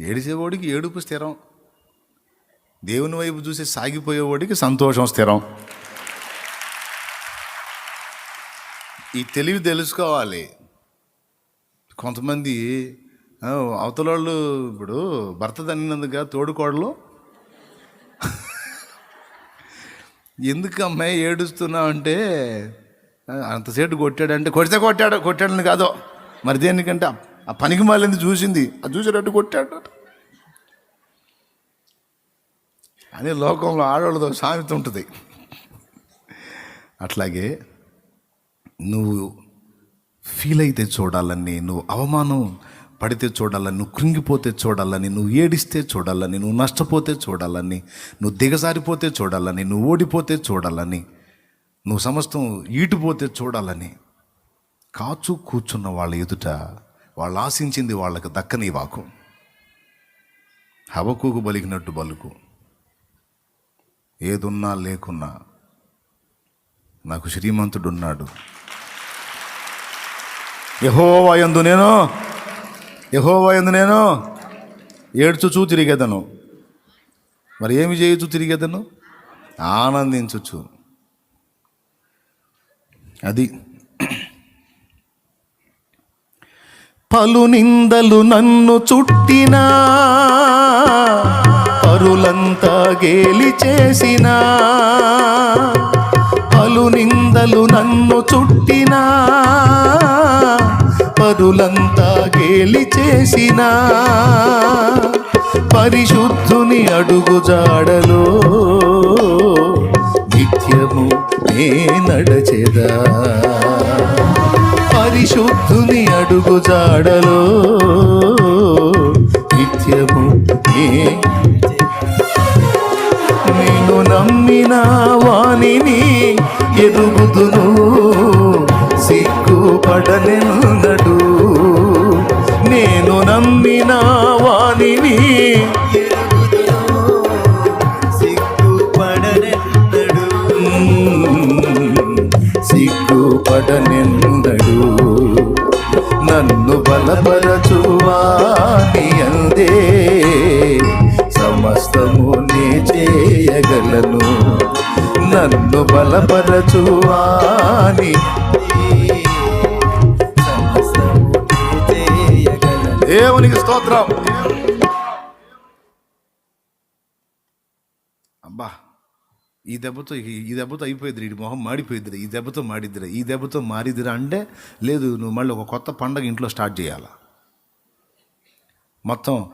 ఏడిచేవాడికి ఏడుపు స్థిరం. దేవుని వైపు చూసి సాగిపోయేవాడికి సంతోషం స్థిరం. ఈ తెలివి తెలుసుకోవాలి. కొంతమంది ఆ, అవతల వాళ్ళు ఇప్పుడు భర్త తన్నినందుగా తోడుకోడలు. ఎందుకు అమ్మాయి ఏడుస్తున్నావు అంటే అంతసేపు కొట్టాడంటే కొడితే కొట్టాడు కొట్టాడని కాదు. మరి దేనికంటే ఆ- ఆ పనికి మాలింది చూసింది. అది చూసేటట్టు కొట్టాడు. అని లోకంలో ఆడవాళ్ళతో సామెత ఉంటుంది. అట్లాగే నువ్వు ఫీల్ అయితే చూడాలని నువ్వు అవమానం పడితే చూడాలని నువ్వు కృంగిపోతే చూడాలని నువ్వు ఏడిస్తే చూడాలని నువ్వు నష్టపోతే చూడాలని నువ్వు దిగజారిపోతే చూడాలని నువ్వు ఓడిపోతే చూడాలని నువ్వు సమస్తం ఈటిపోతే చూడాలని కాచు కూర్చున్న వాళ్ళ ఎదుట వాళ్ళు ఆశించింది వాళ్ళకి దక్కని వాకు. హవకుకు బలిగినట్టు బలుకు. ఏదున్నా లేకున్నా నాకు శ్రీమంతుడున్నాడు. యహోవాయందు నేను యహోవాయందు నేను ఏడ్చుచూ తిరిగేదను. మరి ఏమి చేయొచ్చు తిరిగేదను? ఆనందించచ్చు అది పలు నిందలు నన్ను చుట్టినా పరులంతా పగేలి చేసినా పలు నిందలు నన్ను చుట్టినా పరులంతా గేలి చేసినా పరిశుద్ధుని అడుగు జాడలో నిత్యము నే నడచెదా. పరిశుద్ధుని అడుగు జాడలో నిత్యము నే నమ్మిన వాణిని ఎదుగుదును. సిగ్గుపడనెన్నడు నేను నమ్మిన వాణిని సిగ్గుపడనెన్నడు సిగ్గుపడనెన్నడు నన్ను బలపరచువాని అందే. సమస్తము నే నన్ను బలపరచువాని సమస్తము దేవునికి స్తోత్రం. అబ్బా ఈ దెబ్బతో ఈ- ఈ దెబ్బతో అయిపోయిద్దిరా ఈ మొహం మాడిపోయిద్దిరా ఈ దెబ్బతో మాడిద్దిరా ఈ దెబ్బతో మారిద్దిరా అంటే లేదు నువ్వు మళ్ళీ ఒక కొత్త పండగ ఇంట్లో స్టార్ట్ చేయాలా? మొత్తం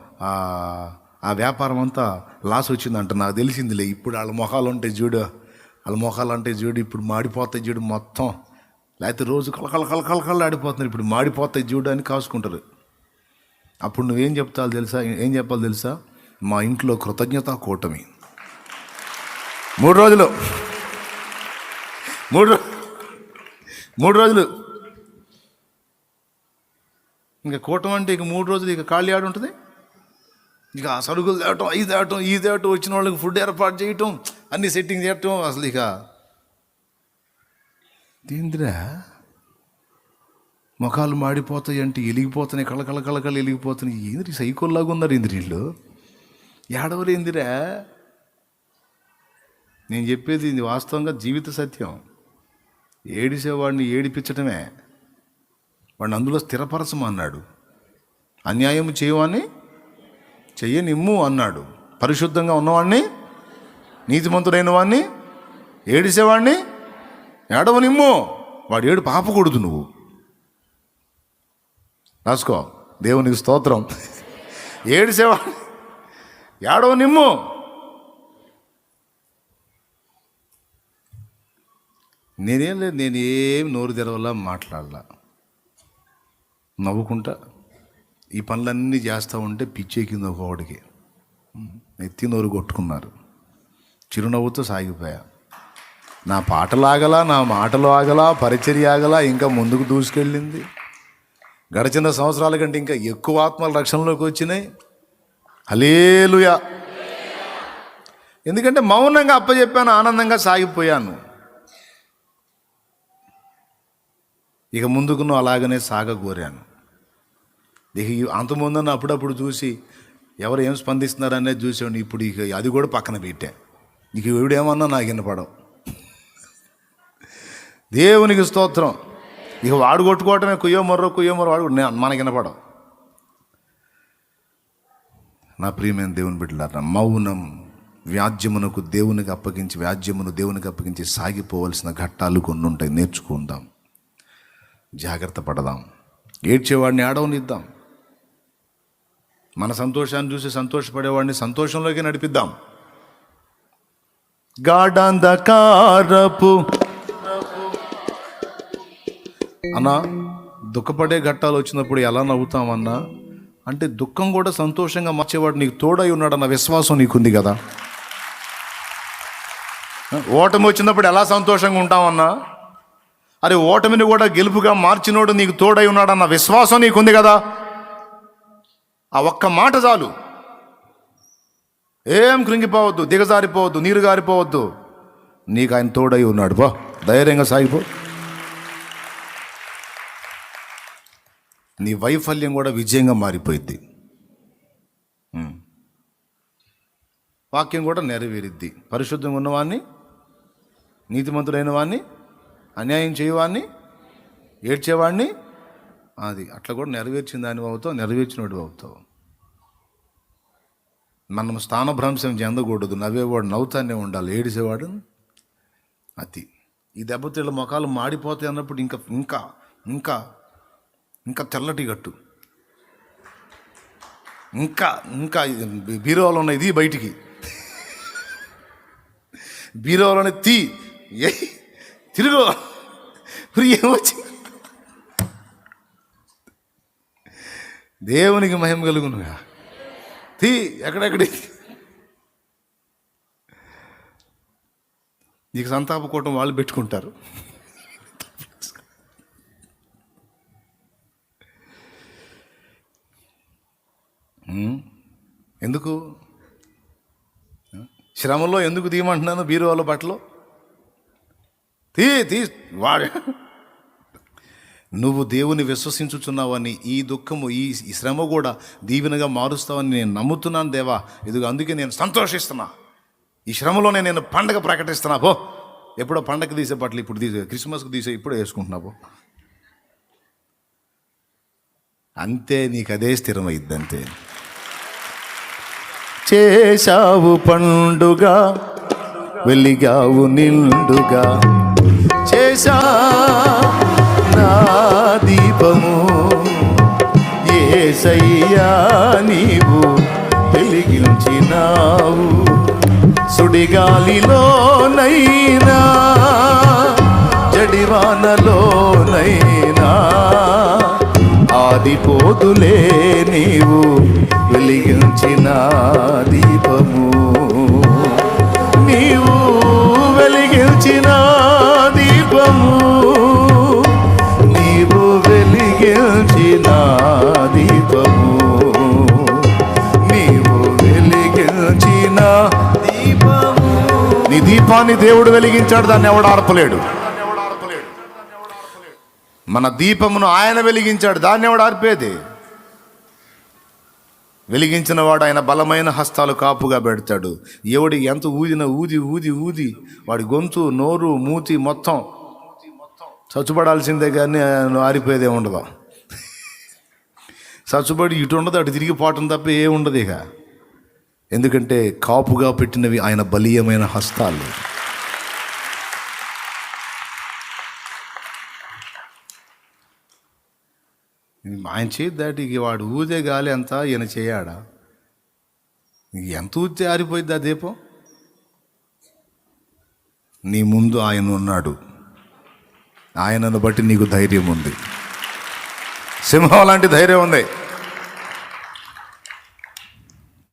ఆ వ్యాపారం అంతా లాస్ వచ్చిందంట నాకు తెలిసిందిలే ఇప్పుడు వాళ్ళ మొహాలు ఉంటాయి చూడు. వాళ్ళ మొహాలు అంటే చూడు ఇప్పుడు మాడిపోతాయి చూడు మొత్తం. లేకపోతే రోజు కలకల కలకల కల ఆడిపోతున్నారు. ఇప్పుడు మాడిపోతాయి చూడు అని కాసుకుంటారు. అప్పుడు నువ్వేం చెప్తావు తెలుసా? ఏం చెప్పాలి తెలుసా? మా ఇంట్లో కృతజ్ఞత కూటమి. మూడు రోజులు. మూడు మూడు రోజులు. ఇంకా కూటమి అంటే ఇక మూడు రోజులు ఇక ఖాళీ ఆడు ఉంటుంది ఇక ఆ సరుకులు తేవటం అవి తేవటం ఈ తేవటం వచ్చిన వాళ్ళకి ఫుడ్ ఏర్పాటు చేయటం అన్ని సెట్టింగ్ చేయటం అసలు ఇక ఏందిరా? ముఖాలు మాడిపోతాయి అంటే ఎలిగిపోతున్నాయి కళకళ కళకళ ఎలిగిపోతున్నాయి ఏంది సైకోల్లాగా ఉన్నారు ఏంది వీళ్ళు? ఏడవలేందిరా నేను చెప్పేది ఇది వాస్తవంగా జీవిత సత్యం. ఏడిసేవాడిని ఏడిపించటమే. వాడిని అందులో స్థిరపరచమన్నాడు. అన్యాయం చేయవాన్ని చెయ్యనిమ్ము అన్నాడు. పరిశుద్ధంగా ఉన్నవాడిని నీతిమంతుడైన వాడిని ఏడిసేవాడిని ఏడవనిమ్ము. వాడు ఏడు పాపకూడదు నువ్వు. రాసుకో దేవునికి స్తోత్రం. ఏడిసేవాడిని ఏడవనిమ్ము. నేనేం లేదు నేను ఏం నోరు తెరవలా మాట్లాడలా. నవ్వుకుంటా. ఈ పనులన్నీ చేస్తూ ఉంటే పిచ్చెక్కింది ఒకవాడికి ఎత్తి నోరు కొట్టుకున్నారు. చిరునవ్వుతో సాగిపోయా. నా పాటలు ఆగలా నా మాటలు ఆగలా పరిచర్య ఆగలా ఇంకా ముందుకు దూసుకెళ్ళింది. గడిచిన సంవత్సరాల కంటే ఇంకా ఎక్కువ ఆత్మల రక్షణలోకి వచ్చినాయి. హలేలుయా ఎందుకంటే మౌనంగా అప్పచెప్పాను ఆనందంగా సాగిపోయాను. ఇక ముందుకు నువ్వు అలాగనే సాగ కోరాను ఇక అంతముందని అప్పుడప్పుడు చూసి ఎవరు ఏం స్పందిస్తున్నారనేది చూసాడు ఇప్పుడు ఇక అది కూడా పక్కన పెట్టా. నీకు ఎవడేమన్నా నాకు వినపడవు. దేవునికి స్తోత్రం. ఇక వాడు కొట్టుకోవటమే కుయ్యో మర్రో కుయ్యో మర్రో వాడు మనకి వినపడవు. నా ప్రియమైన దేవుని బిడ్డలారా మౌనం వ్యాజ్యమునకు దేవునికి అప్పగించి వ్యాజ్యమును దేవునికి అప్పగించి సాగిపోవలసిన ఘట్టాలు కొన్ని ఉంటాయి. నేర్చుకుందాం. జాగ్రత్త పడదాం. ఏడ్చేవాడిని ఆడవనిద్దాం మన సంతోషాన్ని చూసి సంతోషపడేవాడిని సంతోషంలోకి నడిపిద్దాం. గాఢంధకారపు. అన్నా దుఃఖపడే ఘట్టాలు వచ్చినప్పుడు ఎలా నవ్వుతామన్నా అంటే దుఃఖం కూడా సంతోషంగా మార్చేవాడు నీకు తోడై ఉన్నాడన్న విశ్వాసం నీకుంది కదా. ఓటమి వచ్చినప్పుడు ఎలా సంతోషంగా ఉంటామన్నా అరే ఓటమిని కూడా గెలుపుగా మార్చినోడు నీకు తోడై ఉన్నాడన్న విశ్వాసం నీకుంది కదా. ఆ ఒక్క మాట చాలు. ఏం కృంగిపోవద్దు దిగజారిపోవద్దు నీరు గారిపోవద్దు. నీకు ఆయన తోడై ఉన్నాడు. బా ధైర్యంగా సాగిపో. నీ వైఫల్యం కూడా విజయంగా మారిపోయింది వాక్యం కూడా నెరవేరిద్ది. పరిశుద్ధంగా ఉన్నవాడిని నీతిమంతుడైన వాడిని అన్యాయం చేయవాడిని ఏడ్చేవాడిని అది. అట్లా కూడా నెరవేర్చిన దాని అవుతావు నెరవేర్చినోడు అవుతావు మనం స్థానభ్రంశం చెందకూడదు. నవ్వేవాడు నవ్వుతానే ఉండాలి. ఏడిసేవాడు అది ఈ దెబ్బతిళ్ళ మొఖాలు మాడిపోతాయి అన్నప్పుడు ఇంకా ఇంకా ఇంకా ఇంకా తెల్లటి గట్టు ఇంకా ఇంకా బీ- బీరువాలో ఉన్న ఇది బయటికి. బీరువాలోనే తీ. ఏ తిరుగు. మరి ఏమొచ్చింది? దేవునికి మహిమ కలుగునుగా. తీ ఎక్కడెక్కడి? నీకు సంతాప కూటం వాళ్ళు పెట్టుకుంటారు. ఎందుకు? శ్రమలో ఎందుకు తీయమంటున్నాను బీరువాలో బట్టలు? తీ తీ వాడు. నువ్వు దేవుని విశ్వసించుచున్నావని ఈ దుఃఖము ఈ శ్రమ కూడా దీవెనగా మారుస్తావని నేను నమ్ముతున్నాను దేవా. ఇదిగో అందుకే నేను సంతోషిస్తున్నా. ఈ శ్రమలోనే నేను పండగ ప్రకటిస్తున్నా. పో. ఎప్పుడో పండగ తీసే బట్టలు ఇప్పుడు తీసే క్రిస్మస్కి తీసే ఇప్పుడు వేసుకుంటున్నా పో. అంతే నీకు అదే స్థిరమైద్ది అంతే చేశావు పండుగ వెలిగావు నిండుగా. చేశా దీపము. ఏసయ్యా నీవు వెలిగించినావు. సుడిగాలిలోనైనా జడివానలోనైనా ఆదిపోదులే నీవు వెలిగించిన దీపము. నీవు వెలిగించినా దీపాన్ని దేవుడు వెలిగించాడు దాన్ని ఎవడు ఆర్పలేడు? మన దీపమును ఆయన వెలిగించాడు దాన్ని ఎవడు ఆర్పేది? వెలిగించిన వాడు ఆయన బలమైన హస్తాలు కాపుగా పెడతాడు. ఎవడి ఎంత ఊదిన ఊది ఊది ఊది వాడి గొంతు నోరు మూతి మొత్తం చచ్చుపడాల్సిందే కానీ ఆయన ఆరిపోయేదే ఉండదు. చచ్చుబడి ఇటు ఉండదు అటు తిరిగి పోవటం తప్ప ఏ ఉండదు ఇక. ఎందుకంటే కాపుగా పెట్టినవి ఆయన బలీయమైన హస్తాలు. ఆయన చేతి వాడు ఊదే గాలి అంతా ఈయన చేయాడా? ఎంత ఊతే ఆరిపోయింది ఆ దీపం? నీ ముందు ఆయన ఉన్నాడు. ఆయనను బట్టి నీకు ధైర్యం ఉంది. సింహం లాంటి ధైర్యం ఉంది.